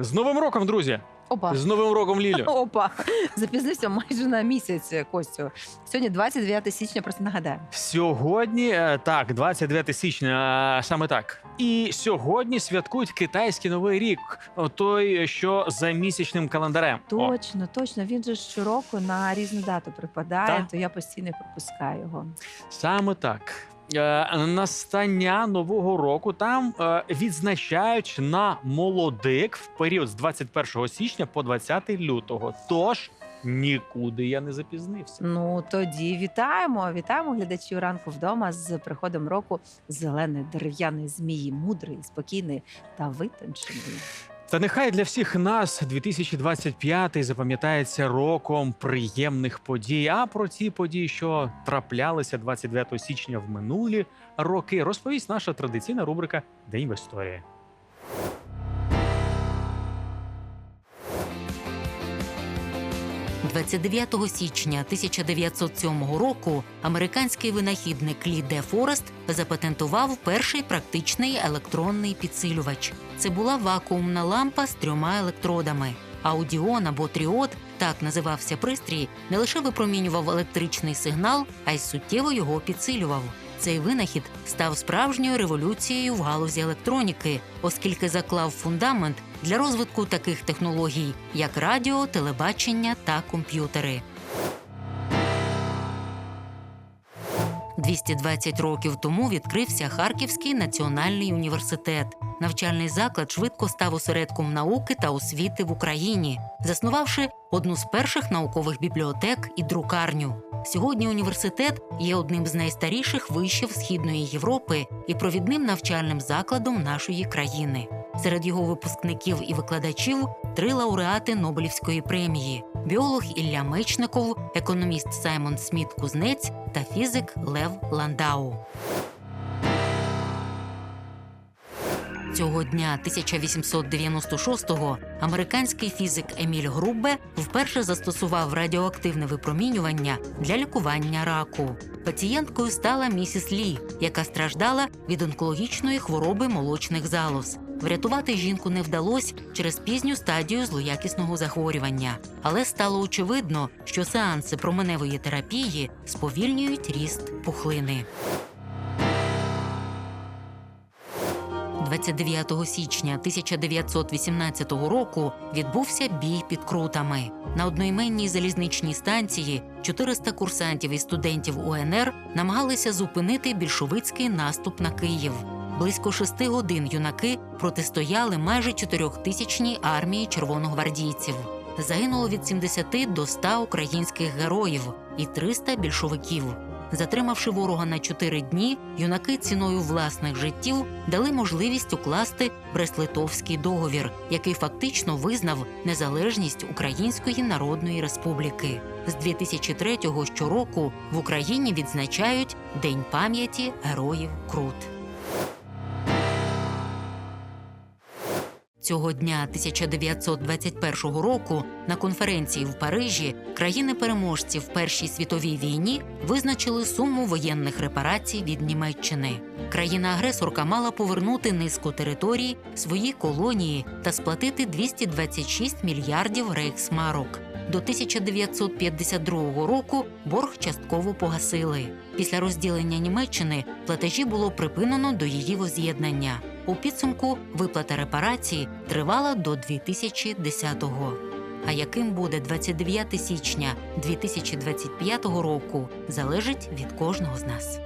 З Новим роком, друзі! Опа. З Новим роком, Лілю! Опа, запізнився майже на місяць, Костю. Сьогодні 29 січня, просто нагадаю. Сьогодні е, так, 29 січня, е, саме так. І сьогодні святкують китайський новий рік, той, що за місячним календарем. О, Точно, точно. Він же щороку на різну дату припадає, Так. то я постійно пропускаю його. саме так. Е, Настання нового року там е, відзначають на молодик в період з 21 січня по 20 лютого. Тож нікуди я не запізнився. Ну тоді вітаємо, вітаємо глядачів ранку вдома з приходом року зеленої дерев'яної змії, мудрої, спокійної та витонченої. Та нехай для всіх нас 2025 запам'ятається роком приємних подій. А про ті події, що траплялися 29 січня в минулі роки, розповість наша традиційна рубрика День в історії. – 29 січня 1907 року американський винахідник Лі Де Форест запатентував перший практичний електронний підсилювач. Це була вакуумна лампа з трьома електродами. Аудіон або тріод, так називався пристрій, не лише випромінював електричний сигнал, а й суттєво його підсилював. Цей винахід став справжньою революцією в галузі електроніки, оскільки заклав фундамент для розвитку таких технологій, як радіо, телебачення та комп'ютери. 220 років тому відкрився Харківський національний університет. Навчальний заклад швидко став осередком науки та освіти в Україні, заснувавши одну з перших наукових бібліотек і друкарню. Сьогодні університет є одним з найстаріших вишів Східної Європи і провідним навчальним закладом нашої країни. Серед його випускників і викладачів три лауреати Нобелівської премії: біолог Ілля Мечников, економіст Саймон Сміт Кузнець та фізик Лев Ландау. Цього дня 1896-го американський фізик Еміль Груббе вперше застосував радіоактивне випромінювання для лікування раку. Пацієнткою стала місіс Лі, яка страждала від онкологічної хвороби молочних залоз. Врятувати жінку не вдалося через пізню стадію злоякісного захворювання, але стало очевидно, що сеанси променевої терапії сповільнюють ріст пухлини. 29 січня 1918 року відбувся бій під крутами. На одноіменній залізничній станції 400 курсантів і студентів УНР намагалися зупинити більшовицький наступ на Київ. Близько шести годин юнаки протистояли майже чотирьохтисячній армії червоногвардійців. Загинуло від 70 до 100 українських героїв і 300 більшовиків. Затримавши ворога на чотири дні, юнаки ціною власних життів дали можливість укласти Брест-Литовський договір, який фактично визнав незалежність Української Народної Республіки. З 2003-го щороку в Україні відзначають День пам'яті героїв Крут. Цього дня 1921 року на конференції в Парижі країни-переможці в Першій світовій війні визначили суму воєнних репарацій від Німеччини. Країна-агресорка мала повернути низку територій, свої колонії та сплатити 226 мільярдів рейхсмарок. До 1952 року борг частково погасили. Після розділення Німеччини платежі було припинено до її воз'єднання. У підсумку виплата репарації тривала до 2010-го. А яким буде 29 січня 2025 року, залежить від кожного з нас.